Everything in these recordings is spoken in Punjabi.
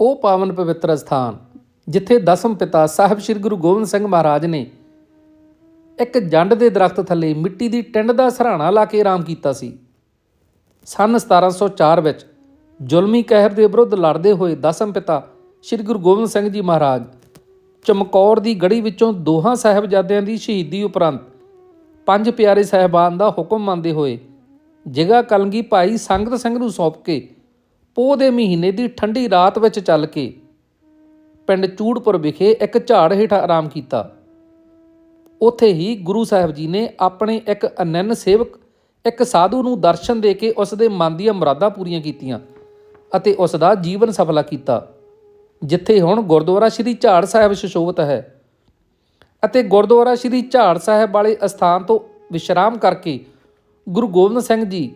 ਉਹ ਪਾਵਨ ਪਵਿੱਤਰ ਸਥਾਨ, ਜਿੱਥੇ ਦਸਮ ਪਿਤਾ ਸਾਹਿਬ ਸ੍ਰੀ ਗੁਰੂ ਗੋਬਿੰਦ ਸਿੰਘ ਮਹਾਰਾਜ ਨੇ ਇੱਕ ਜੰਡ ਦੇ ਦਰਖਤ ਥੱਲੇ ਮਿੱਟੀ ਦੀ ਟਿੰਡ ਦਾ ਸਹਾਰਾ ਲਾ ਕੇ ਆਰਾਮ ਕੀਤਾ ਸੀ। ਸਨ 1704 ਵਿੱਚ ਜ਼ੁਲਮੀ ਕਹਿਰ ਦੇ ਵਿਰੁੱਧ ਲੜਦੇ ਹੋਏ ਦਸਮ ਪਿਤਾ ਸ੍ਰੀ ਗੁਰੂ ਗੋਬਿੰਦ ਸਿੰਘ ਜੀ ਮਹਾਰਾਜ ਚਮਕੌਰ ਦੀ ਗੜੀ ਵਿੱਚੋਂ ਦੋਹਾਂ ਸਾਹਿਬਜ਼ਾਦਿਆਂ ਦੀ ਸ਼ਹੀਦੀ ਉਪਰੰਤ ਪੰਜ ਪਿਆਰੇ ਸਾਹਿਬਾਨ ਦਾ ਹੁਕਮ ਮੰਨਦੇ ਹੋਏ ਜਿਗਾ ਕਲਗੀ ਭਾਈ ਸੰਗਤ ਸਿੰਘ ਨੂੰ ਸੌਂਪ ਕੇ ਪੋਹ ਦੇ ਮਹੀਨੇ ਦੀ ਠੰਡੀ ਰਾਤ ਵਿੱਚ ਚੱਲ ਕੇ ਪਿੰਡ ਚੂੜਪੁਰ ਵਿਖੇ ਇੱਕ ਝਾੜ ਹੇਠ ਆਰਾਮ ਕੀਤਾ। ਉੱਥੇ ਹੀ ਗੁਰੂ ਸਾਹਿਬ ਜੀ ਨੇ ਆਪਣੇ ਇੱਕ ਅਨੰਨ ਸੇਵਕ, ਇੱਕ ਸਾਧੂ ਨੂੰ ਦਰਸ਼ਨ ਦੇ ਕੇ ਉਸ ਦੇ ਮਨ ਦੀਆਂ ਮੁਰਾਦਾਂ ਪੂਰੀਆਂ ਕੀਤੀਆਂ ਅਤੇ ਉਸ ਦਾ ਜੀਵਨ ਸਫਲਾ ਕੀਤਾ, ਜਿੱਥੇ ਹੁਣ ਗੁਰਦੁਆਰਾ ਸ੍ਰੀ ਝਾੜ ਸਾਹਿਬ ਸੁਸ਼ੋਭਿਤ ਹੈ ਅਤੇ ਗੁਰਦੁਆਰਾ ਸ੍ਰੀ ਝਾੜ ਸਾਹਿਬ ਵਾਲੇ ਅਸਥਾਨ ਤੋਂ ਵਿਸ਼ਰਾਮ ਕਰਕੇ ਗੁਰੂ ਗੋਬਿੰਦ ਸਿੰਘ ਜੀ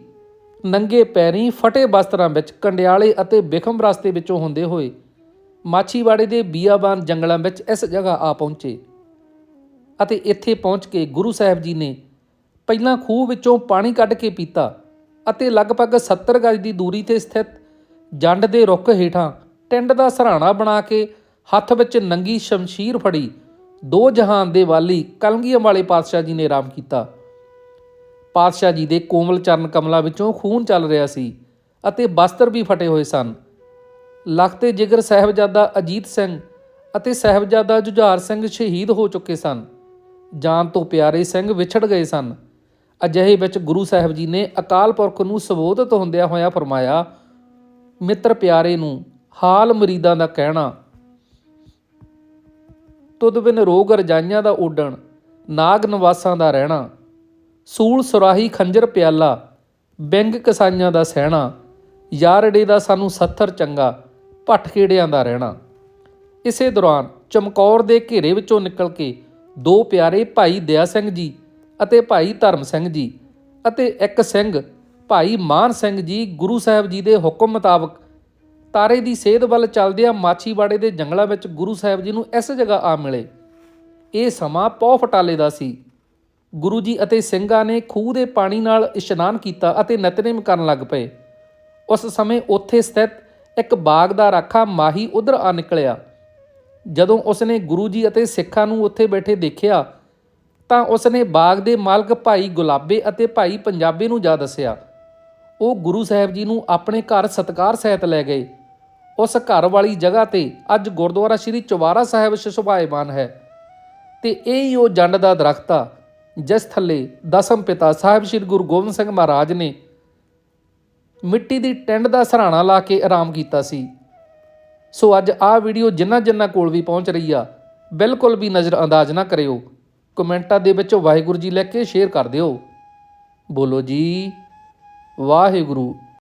ਨੰਗੇ ਪੈਰੀ ਫਟੇ ਬਸਤਰਾਂ ਵਿੱਚ ਕੰਡਿਆਲੇ ਅਤੇ ਬਿਖਮ ਰਸਤੇ ਵਿੱਚੋਂ ਹੁੰਦੇ ਹੋਏ ਮਾਛੀਵਾੜੇ ਦੇ ਬੀਆਬਾਨ ਜੰਗਲਾਂ ਵਿੱਚ ਇਸ ਜਗ੍ਹਾ ਆ ਪਹੁੰਚੇ ਅਤੇ ਇੱਥੇ ਪਹੁੰਚ ਕੇ ਗੁਰੂ ਸਾਹਿਬ ਜੀ ਨੇ ਪਹਿਲਾਂ ਖੂਹ ਵਿੱਚੋਂ ਪਾਣੀ ਕੱਢ ਕੇ ਪੀਤਾ ਅਤੇ ਲਗਭਗ 70 ਗਜ ਦੀ ਦੂਰੀ ਤੇ ਸਥਿਤ ਜੰਡ ਦੇ ਰੁੱਖ ਹੇਠਾਂ ਟਿੰਡ ਦਾ ਸਹਾਰਾ ਬਣਾ ਕੇ ਹੱਥ ਵਿੱਚ ਨੰਗੀ ਸ਼ਮਸ਼ੀਰ ਫੜੀ ਦੋ ਜਹਾਨ ਦੇ ਵਾਲੀ ਕਲਗੀਆਂ ਵਾਲੇ ਪਾਤਸ਼ਾਹ ਜੀ ਨੇ ਆਰਾਮ ਕੀਤਾ। ਪਾਤਸ਼ਾਹ ਜੀ ਦੇ ਕੋਮਲ ਚਰਨ ਕਮਲਾਂ ਵਿੱਚੋਂ ਖੂਨ ਚੱਲ ਰਿਹਾ ਸੀ ਅਤੇ ਬਸਤਰ ਵੀ ਫਟੇ ਹੋਏ ਸਨ। ਲਖਤੇ ਜਿਗਰ ਸਾਹਿਬਜ਼ਾਦਾ ਅਜੀਤ ਸਿੰਘ ਅਤੇ ਸਾਹਿਬਜ਼ਾਦਾ ਜੁਝਾਰ ਸਿੰਘ ਸ਼ਹੀਦ ਹੋ ਚੁੱਕੇ ਸਨ। ਜਾਨ ਤੋਂ ਪਿਆਰੇ ਸਿੰਘ ਵਿਛੜ ਗਏ ਸਨ। ਅਜਿਹੇ ਵਿੱਚ ਗੁਰੂ ਸਾਹਿਬ ਜੀ ਨੇ ਅਕਾਲ ਪੁਰਖ ਨੂੰ ਸੰਬੋਧਿਤ ਹੁੰਦਿਆਂ ਹੋਇਆ ਫਰਮਾਇਆ, ਮਿੱਤਰ ਪਿਆਰੇ ਨੂੰ ਹਾਲ ਮਰੀਦਾਂ ਦਾ ਕਹਿਣਾ। ਤੁਧ ਬਿਨ ਰੋਗ ਰਜਾਈਆਂ ਦਾ ਉੱਡਣ, ਨਾਗ ਨਿਵਾਸਾਂ ਦਾ ਰਹਿਣਾ। ਸੂਲ ਸੁਰਾਹੀ ਖੰਜਰ ਪਿਆਲਾ ਬਿੰਗ ਕਸਾਈਆਂ ਦਾ ਸਹਿਣਾ, ਯਾਰੜੇ ਦਾ ਸਾਨੂੰ ਸੱਥਰ ਚੰਗਾ, ਭੱਠ ਖੇੜਿਆਂ ਦਾ ਰਹਿਣਾ। ਇਸੇ ਦੌਰਾਨ ਚਮਕੌਰ ਦੇ ਘੇਰੇ ਵਿੱਚੋਂ ਨਿਕਲ ਕੇ ਦੋ ਪਿਆਰੇ ਭਾਈ ਦਇਆ ਸਿੰਘ ਜੀ ਅਤੇ ਭਾਈ ਧਰਮ ਸਿੰਘ ਜੀ ਅਤੇ ਇੱਕ ਸਿੰਘ, ਭਾਈ ਮਾਨ ਸਿੰਘ ਜੀ ਗੁਰੂ ਸਾਹਿਬ ਜੀ ਦੇ ਹੁਕਮ ਮੁਤਾਬਕ ਤਾਰੇ ਦੀ ਸੇਧ ਵੱਲ ਚੱਲਦਿਆਂ ਮਾਛੀਵਾੜੇ ਦੇ ਜੰਗਲਾਂ ਵਿੱਚ ਗੁਰੂ ਸਾਹਿਬ ਜੀ ਨੂੰ ਇਸ ਜਗ੍ਹਾ ਆ ਮਿਲੇ। ਇਹ ਸਮਾਂ ਪੌ ਫਟਾਲੇ ਦਾ ਸੀ। ਗੁਰੂ ਜੀ ਅਤੇ ਸਿੰਘਾਂ ਨੇ ਖੂਹ ਦੇ ਪਾਣੀ ਨਾਲ ਇਸ਼ਨਾਨ ਕੀਤਾ ਅਤੇ ਨਿਤਨੇਮ ਕਰਨ ਲੱਗ ਪਏ। ਉਸ ਸਮੇਂ ਉੱਥੇ ਸਥਿਤ ਇੱਕ ਬਾਗ ਦਾ ਰਾਖਾ ਮਾਹੀ ਉਧਰ ਆ ਨਿਕਲਿਆ। ਜਦੋਂ ਉਸਨੇ ਗੁਰੂ ਜੀ ਅਤੇ ਸਿੱਖਾਂ ਨੂੰ ਉੱਥੇ ਬੈਠੇ ਦੇਖਿਆ, ਤਾਂ ਉਸਨੇ ਬਾਗ ਦੇ ਮਾਲਕ ਭਾਈ ਗੁਲਾਬੇ ਅਤੇ ਭਾਈ ਪੰਜਾਬੇ ਨੂੰ ਜਾ ਦੱਸਿਆ। ਉਹ ਗੁਰੂ ਸਾਹਿਬ ਜੀ ਨੂੰ ਆਪਣੇ ਘਰ ਸਤਕਾਰ ਸਹਿਤ ਲੈ ਗਏ। ਉਸ ਘਰ ਵਾਲੀ ਜਗ੍ਹਾ ਤੇ ਅੱਜ ਗੁਰਦੁਆਰਾ ਸ੍ਰੀ ਚੁਬਾਰਾ ਸਾਹਿਬ ਸ਼ਿਸ਼ਭਾਇਮਾਨ ਹੈ ਤੇ ਇਹ ਹੀ ਉਹ ਜੰਡ ਦਾ ਦਰਖਤ ਆ ਜਿਸ ਥੱਲੇ ਦਸਮ ਪਿਤਾ ਸਾਹਿਬ ਸ੍ਰੀ ਗੁਰੂ ਗੋਬਿੰਦ ਸਿੰਘ ਮਹਾਰਾਜ ਨੇ ਮਿੱਟੀ ਦੀ ਟਿੰਡ ਦਾ ਸਹਾਰਾ ਲਾ ਕੇ ਆਰਾਮ ਕੀਤਾ ਸੀ। ਸੋ ਅੱਜ ਆਹ ਵੀਡੀਓ ਜਿੰਨਾ ਜਿੰਨਾ ਕੋਲ ਵੀ ਪਹੁੰਚ ਰਹੀ ਆ, ਬਿਲਕੁਲ ਵੀ ਨਜ਼ਰ ਅੰਦਾਜ਼ ਨਾ ਕਰਿਓ। ਕਮੈਂਟਾਂ ਦੇ ਵਿੱਚ ਵਾਹਿਗੁਰੂ ਜੀ ਲਿਖ ਕੇ ਸ਼ੇਅਰ ਕਰ ਦਿਓ। ਬੋਲੋ ਜੀ, ਵਾਹਿਗੁਰੂ।